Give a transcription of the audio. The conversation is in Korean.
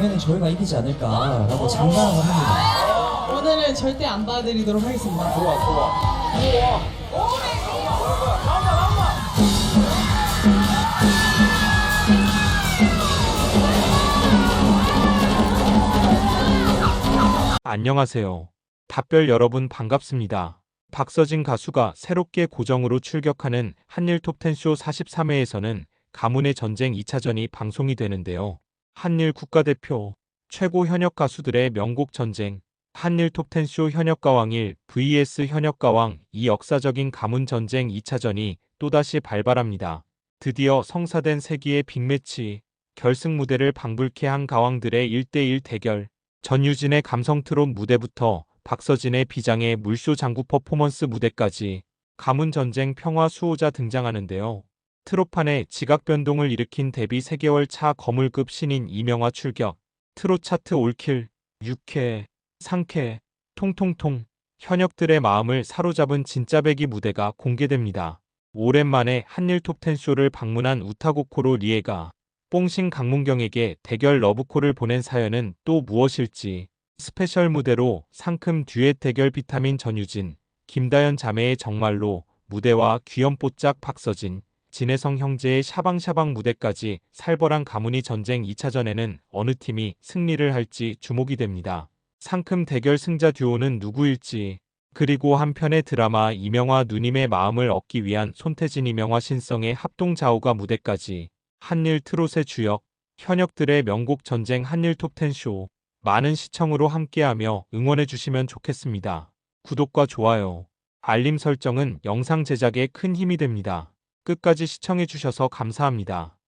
당연히 저희가 이기지 않을까라고 장담을 합니다. 오늘은 절대 안 봐드리도록 하겠습니다. 좋아 좋아. 안녕하세요. 답별 여러분 반갑습니다. 박서진 가수가 새롭게 고정으로 출격하는 한일 톱10쇼 43회에서는 가문의 전쟁 2차전이 방송이 되는데요. 한일 국가대표, 최고 현역 가수들의 명곡 전쟁, 한일 톱10쇼 현역가왕 1 vs 현역가왕 2 역사적인 가문 전쟁 2차전이 또다시 발발합니다. 드디어 성사된 세기의 빅매치, 결승 무대를 방불케 한 가왕들의 1대1 대결, 전유진의 감성 트롯 무대부터 박서진의 비장의 물쇼 장구 퍼포먼스 무대까지 가문 전쟁 평화 수호자 등장하는데요. 트롯판에 지각 변동을 일으킨 데뷔 3개월 차 거물급 신인 이명화 출격, 트롯 차트 올킬, 6회, 상쾌, 통통통, 현역들의 마음을 사로잡은 진짜 배기 무대가 공개됩니다. 오랜만에 한일 톱10쇼를 방문한 우타고코로 리에가 뽕신 강문경에게 대결 러브콜을 보낸 사연은 또 무엇일지 스페셜 무대로 상큼 듀엣 대결 비타민 전유진, 김다연 자매의 정말로 무대와 귀염뽀짝 박서진, 진혜성 형제의 샤방샤방 무대까지 살벌한 가문이 전쟁 2차전에는 어느 팀이 승리를 할지 주목이 됩니다. 상큼 대결 승자 듀오는 누구일지 그리고 한편의 드라마 이명화 누님의 마음을 얻기 위한 손태진 이명화 신성의 합동 좌우가 무대까지 한일 트롯의 주역, 현역들의 명곡 전쟁 한일 톱10쇼 많은 시청으로 함께하며 응원해 주시면 좋겠습니다. 구독과 좋아요, 알림 설정은 영상 제작에 큰 힘이 됩니다. 끝까지 시청해주셔서 감사합니다.